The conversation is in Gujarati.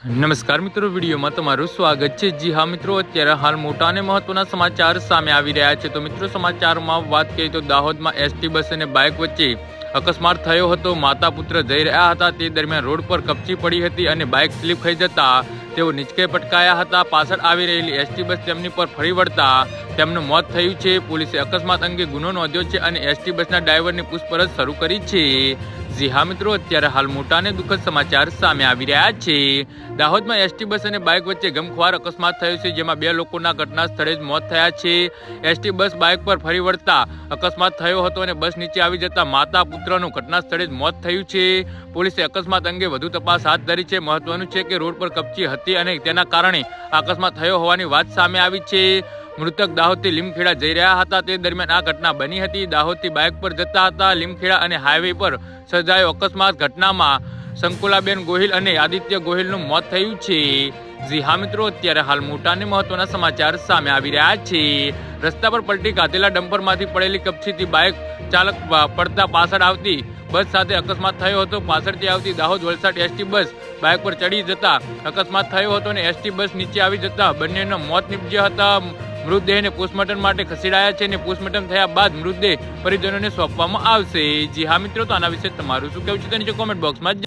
નમસ્કાર મિત્રો, વિડીયોમાં તમારું સ્વાગત છે. જી હા મિત્રો, અત્યારે હાલ મોટા અને મહત્વના સમાચાર સામે આવી રહ્યા છે. તો મિત્રો, સમાચારમાં વાત કરીએ તો દાહોદમાં એસટી બસ અને બાઇક વચ્ચે અકસ્માત થયો હતો. માતા પુત્ર જઈ રહ્યા હતા. તે દરમિયાન રોડ પર કપચી પડી હતી અને બાઇક સ્લીપ થઈ જતા તેઓ નીચકે પટકાયા હતા. પાછળ આવી રહેલી એસટી બસ તેમની પર ફરી વળતા તેમનું મોત થયું છે. પોલીસે અકસ્માત અંગે ગુનો નોંધ્યો છે અને એસટી બસના ડ્રાઈવરની પૂછપરછ શરૂ કરી છે. જી હા મિત્રો, અત્યારે હાલ મોટા અને દુઃખદ સમાચાર સામે આવી રહ્યા છે. દાહોદમાં એસટી બસ અને બાઇક વચ્ચે ગમખ્વાર અકસ્માત થયો છે, જેમાં બે લોકોના ઘટના સ્થળે જ મોત થયા છે. એસટી બસ બાઇક પર ફરી વળતા અકસ્માત થયો હતો અને બસ નીચે આવી જતા માતા પુત્રનું ઘટના સ્થળે જ મોત થયું છે. પોલીસે અકસ્માત અંગે વધુ તપાસ હાથ ધરી છે. મહત્વનું છે કે રોડ પર કપચી હતી અને તેના કારણે અકસ્માત થયો હોવાની વાત સામે આવી છે. મૃતક દાહોદથી લીમખેડા જઈ રહ્યા હતા. તે દરમિયાન આ ઘટના બની હતી. દાહોદથી બાઇક પર જતા હતા લીમખેડા અને હાઈવે પર સર્જાયો અકસ્માત. ઘટનામાં સંકુલાબેન ગોહિલ અને આદિત્ય ગોહિલનું મોત થયું છે. જી હા મિત્રો, અત્યારે હાલ મોટા અને મહત્વના સમાચાર સામે આવી રહ્યા છે. રસ્તા પર પલટી ખાધેલા ડમ્પરમાંથી પડેલી કપચીથી બાઇક ચાલક પડતા પાછળ આવતી બસ સાથે અકસ્માત થયો હતો. પાછળથી આવતી Dahod Valsad ST bus bike પર ચડી જતા અકસ્માત થયો હતો અને એસટી બસ નીચે આવી જતા બંનેના મોત નીપજ્યા હતા. મૃતદેહને પોસ્ટમોર્ટમ માટે ખસેડાયા છે અને પોસ્ટમોર્ટમ થયા બાદ મૃતદેહ પરિજનોને સોંપવામાં આવશે. જી હા મિત્રો, તો આના વિશે તમારું શું કહેવું છે તેની કોમેન્ટ બોક્સમાં